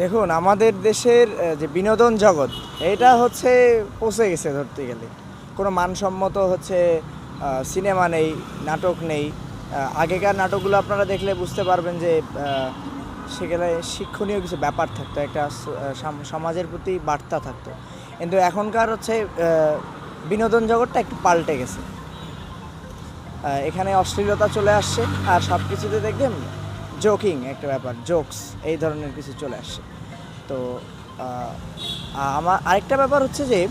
দেখুন, আমাদের দেশের যে বিনোদন জগৎ, এটা হচ্ছে পৌঁছে গেছে ধরতে গেলে। কোনো মানসম্মত হচ্ছে সিনেমা নেই, নাটক নেই। আগেকার নাটকগুলো আপনারা দেখলে বুঝতে পারবেন যে সেখানে শিক্ষণীয় কিছু ব্যাপার থাকতো, একটা সমাজের প্রতি বার্তা থাকতো। কিন্তু এখনকার হচ্ছে বিনোদন জগৎটা একটু পাল্টে গেছে। এখানে অশ্লীলতা চলে আসছে, আর সব কিছুতে দেখবেন জোকিং একটা ব্যাপার জোকস এই ধরনের কিছু চলে আসছে তো আমার আরেকটা ব্যাপার হচ্ছে যে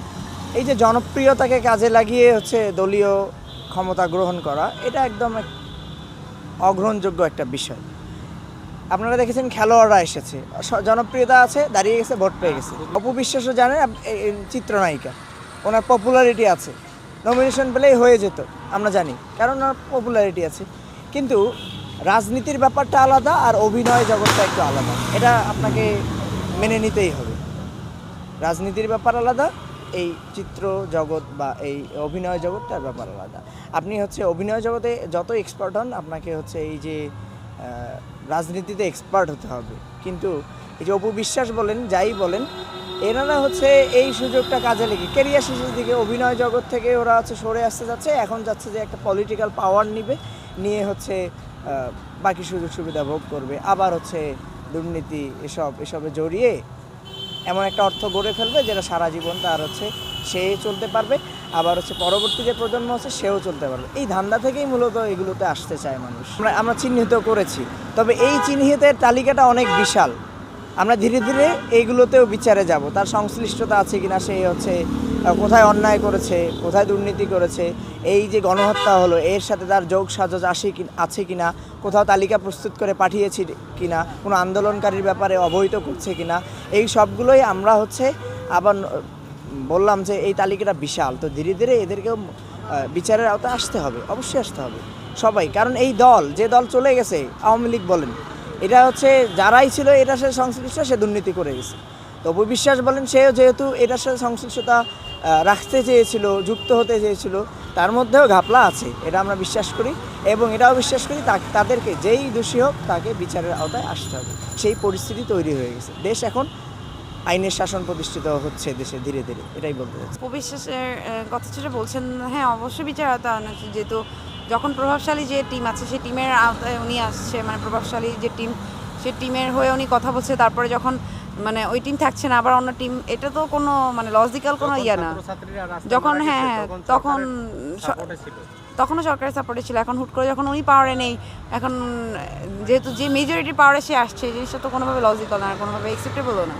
এই যে জনপ্রিয়তাকে কাজে লাগিয়ে হচ্ছে দলীয় ক্ষমতা গ্রহণ করা এটা একদম এক অগ্রহণযোগ্য একটা বিষয়। আপনারা দেখেছেন খেলোয়াড়রা এসেছে জনপ্রিয়তা আছে দাঁড়িয়ে গেছে ভোট পেয়ে গেছে। অপবিশ্বাসও জানেন আপ- এ- এ চিত্রনায়িকা। ওনার পপুলারিটি আছে। নমিনেশন পেলেই হয়ে যেত আমরা জানি কারণ ওনার পপুলারিটি আছে। কিন্তু রাজনীতির ব্যাপারটা আলাদা আর অভিনয় জগৎটা একটু আলাদা। এটা আপনাকে মেনে নিতেই হবে। রাজনীতির ব্যাপার আলাদা, এই চিত্র জগৎ বা এই অভিনয় জগৎটার ব্যাপার আলাদা। আপনি হচ্ছে অভিনয় জগতে যত এক্সপার্ট হন, আপনাকে হচ্ছে এই যে রাজনীতিতে এক্সপার্ট হতে হবে। কিন্তু এই যে অপবিশ্বাস বলেন, যাই বলেন, এনারা হচ্ছে এই সুযোগটা কাজে লেগে কেরিয়ার শেষের দিকে অভিনয় জগৎ থেকে ওরা হচ্ছে সরে আসতে যাচ্ছে, এখন যাচ্ছে যে একটা পলিটিক্যাল পাওয়ার নিবে, নিয়ে হচ্ছে বাকি সুযোগ সুবিধা ভোগ করবে। আবার হচ্ছে দুর্নীতি এসব, এসবে জড়িয়ে এমন একটা অর্থ গড়ে ফেলবে যেটা সারা জীবন তার হচ্ছে সে চলতে পারবে। আবার হচ্ছে পরবর্তী যে প্রজন্ম আছে সেও চলতে পারবে। এই ধান্দা থেকেই মূলত এগুলোতে আসতে চায় মানুষ। আমরা আমরা চিহ্নিত করেছি। তবে এই চিহ্নিতের তালিকাটা অনেক বিশাল। আমরা ধীরে ধীরে এইগুলোতেও বিচারে যাব। তার সংশ্লিষ্টতা আছে কিনা সে হচ্ছে কোথায় অন্যায় করেছে, কোথায় দুর্নীতি করেছে, এই যে গণহত্যা হলো, এর সাথে তার যোগ সাজজ আসে কি, আছে কি না কোথাও তালিকা প্রস্তুত করে পাঠিয়েছি কি না কোনো আন্দোলনকারীর ব্যাপারে অবহিত করছে কিনা, এই সবগুলোই আমরা হচ্ছে আবার বললাম যে এই তালিকাটা বিশাল। তো ধীরে ধীরে এদেরকেও বিচারের আওতায় আসতে হবে, অবশ্যই আসতে হবে সবাই। কারণ এই দল, যে দল চলে গেছে, আওয়ামী লীগ বলেন, এটা হচ্ছে যারাই ছিল, এটা সে সংশ্লিষ্ট, সে দুর্নীতি করে গেছে। তো বিশ্বাস বলেন সেও যেহেতু এটার সাথে সংশ্লিষ্টতা রাখতে চেয়েছিল যুক্ত হতে চেয়েছিল তার মধ্যেও ঘাপলা আছে এটা আমরা বিশ্বাস করি এবং এটাও বিশ্বাস করি তাদেরকে যেই দোষী হোক তাকে বিচারের আওতায় আসতে হবে। সেই পরিস্থিতি তৈরি হয়ে গেছে। দেশ এখন আইনের শাসন প্রতিষ্ঠিত হচ্ছে দেশে ধীরে ধীরে এটাই বলতে চাচ্ছি। উপবিশ্বাসের কথা যেটা বলছেন হ্যাঁ অবশ্যই বিচার আওতায় আনা উচিত, যেহেতু যখন প্রভাবশালী যে টিম আছে সেই টিমের আওতায় উনি আসছে মানে প্রভাবশালী যে টিম সে টিমের হয়ে উনি কথা বলছে তারপরে যখন মানে ওই টিম থাকছে না আবার অন্য টিম এটা তো কোনো মানে লজিক্যাল কোনো ইয়ে না। যখন হ্যাঁ হ্যাঁ তখন তখনও সরকারের সাপোর্টে ছিল এখন হুট করে যখন উনি পাওয়ারে নেই এখন যেহেতু যে মেজরিটি পাওয়ারে সে আসছে জিনিসটা তো কোনোভাবে লজিক্যাল না কোনোভাবে অ্যাকসেপ্টেবলও না।